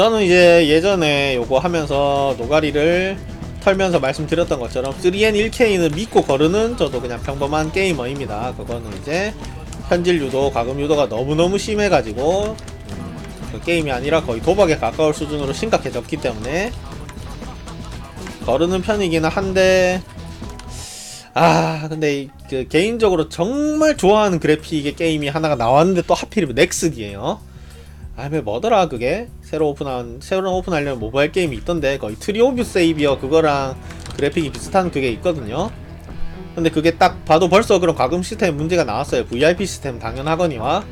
저는 이제 예전에 요거 하면서 노가리를 털면서 말씀드렸던 것처럼 3N 1K는 믿고 거르는 저도 그냥 평범한 게이머입니다. 그거는 이제 현질 유도, 가금 유도가 너무너무 심해가지고 음, 그 게임이 아니라 거의 도박에 가까울 수준으로 심각해졌기 때문에 거르는 편이기는 한데 아 근데 이- 그 개인적으로 정말 좋아하는 그래픽의 게임이 하나가 나왔는데 또 하필이면 넥슨이에요. 아왜 뭐더라 그게 새로 오픈한 새로 오픈하려면 모바일 게임이 있던데 거의 트리 오브 세이비어 그거랑 그래픽이 비슷한 그게 있거든요. 근데 그게 딱 봐도 벌써 그런 과금 시스템 문제가 나왔어요. VIP 시스템 당연하거니와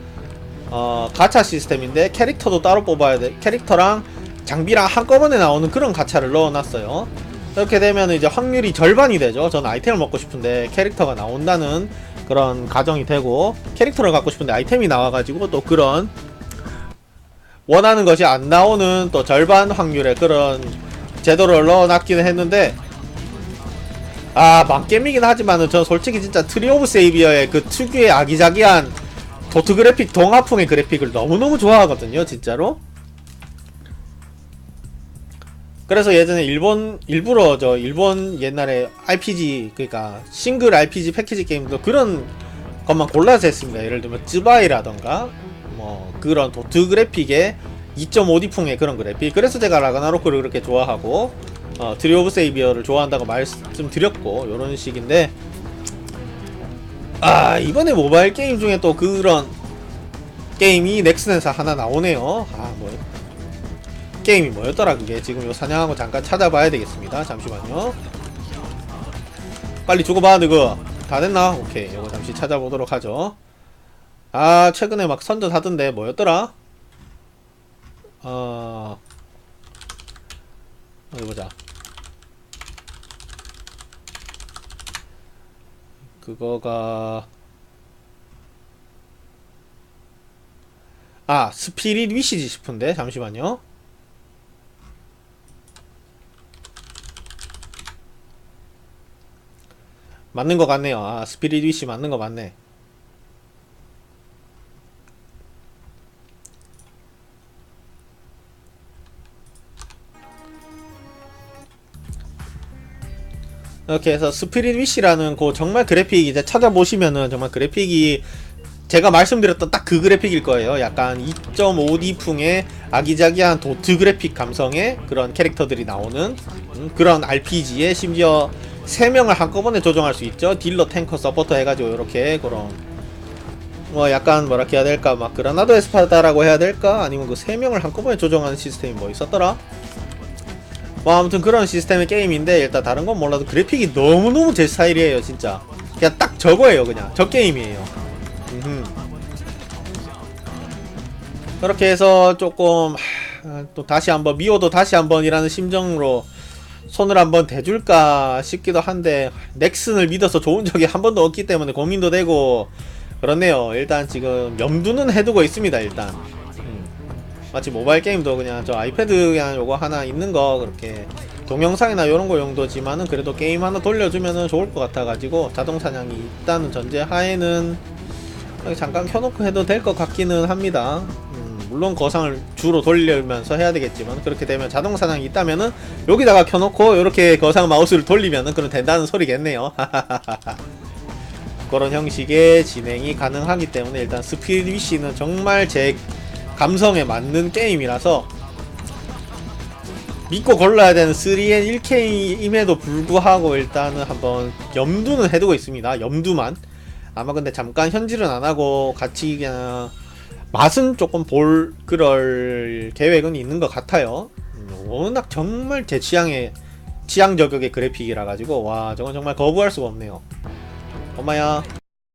어 가차 시스템인데 캐릭터도 따로 뽑아야 돼. 캐릭터랑 장비랑 한꺼번에 나오는 그런 가차를 넣어놨어요. 이렇게 되면 이제 확률이 절반이 되죠. 저는 아이템을 먹고 싶은데 캐릭터가 나온다는 그런 가정이 되고 캐릭터를 갖고 싶은데 아이템이 나와가지고 또 그런 원하는 것이 안 나오는 또 절반 확률의 그런 제도를 넣어놨기는 했는데 아 망게임이긴 하지만은 전 솔직히 진짜 트리 오브 세이비어의 그 특유의 아기자기한 도트 그래픽 동화풍의 그래픽을 너무너무 좋아하거든요 진짜로 그래서 예전에 일본 일부러 저 일본 옛날에 RPG 그러니까 싱글 RPG 패키지 게임도 그런 것만 골라서 했습니다. 예를 들면 쯔바이라던가 뭐 그런 도트 그래픽의 2.5D 풍의 그런 그래픽. 그래서 제가 라그나로크를 그렇게 좋아하고 어, 트리 오브 세이비어를 좋아한다고 말씀드렸고 이런 식인데 아 이번에 모바일 게임 중에 또 그런 게임이 넥슨에서 하나 나오네요. 아뭐 게임이 뭐였더라 그게 지금 요 사냥하고 잠깐 찾아봐야 되겠습니다 잠시만요 빨리 주고봐 너그 다 됐나? 오케이 요거 잠시 찾아보도록 하죠 아 최근에 막 선전 하던데 뭐였더라? 어... 어디 보자 그거가 아 스피릿 위시지 싶은데 잠시만요 맞는 것 같네요. 아, 스피릿 위시 맞는 거 맞네. 이렇게 해서 스피릿 위시라는 그 정말 그래픽 이제 찾아보시면은 정말 그래픽이 제가 말씀드렸던 딱 그 그래픽일 거예요. 약간 2.5D 풍의 아기자기한 도트 그래픽 감성의 그런 캐릭터들이 나오는 음, 그런 RPG에 심지어 3명을 한꺼번에 조정할 수 있죠. 딜러, 탱커, 서포터 해가지고 이렇게 그런 뭐 약간 뭐라 해야 될까 막 그라나도 에스파다라고 해야 될까 아니면 그 3명을 한꺼번에 조정하는 시스템이 뭐 있었더라? 뭐 아무튼 그런 시스템의 게임인데 일단 다른 건 몰라도 그래픽이 너무너무 제 스타일이에요 진짜 그냥 딱 저거예요 그냥 저 게임이에요 음흠. 그렇게 해서 조금 하, 또 다시 한번 미워도 다시 한번이라는 심정으로 손을 한번 대줄까 싶기도 한데 넥슨을 믿어서 좋은 적이 한 번도 없기 때문에 고민도 되고 그렇네요 일단 지금 염두는 해두고 있습니다 일단 음. 마치 모바일 게임도 그냥 저 아이패드 그냥 요거 하나 있는 거 그렇게 동영상이나 이런 거 용도지만은 그래도 게임 하나 돌려주면은 좋을 것 같아가지고 자동 사냥이 있다는 전제 하에는 잠깐 켜놓고 해도 될 것 같기는 합니다. 음, 물론 거상을 주로 돌리면서 해야 되겠지만 그렇게 되면 자동 사냥이 있다면은 여기다가 켜놓고 이렇게 거상 마우스를 돌리면은 그럼 된다는 소리겠네요. 그런 형식의 진행이 가능하기 때문에 일단 스피릿 위시는 정말 제 감성에 맞는 게임이라서 믿고 골라야 되는 3N 1K임에도 불구하고 일단은 한번 염두는 해두고 있습니다. 염두만. 아마 근데 잠깐 현질은 안 하고 같이 그냥 맛은 조금 볼 그럴 계획은 있는 것 같아요. 음, 워낙 정말 제 취향의 취향 저격의 그래픽이라 가지고 와 저건 정말 거부할 수가 없네요. 엄마야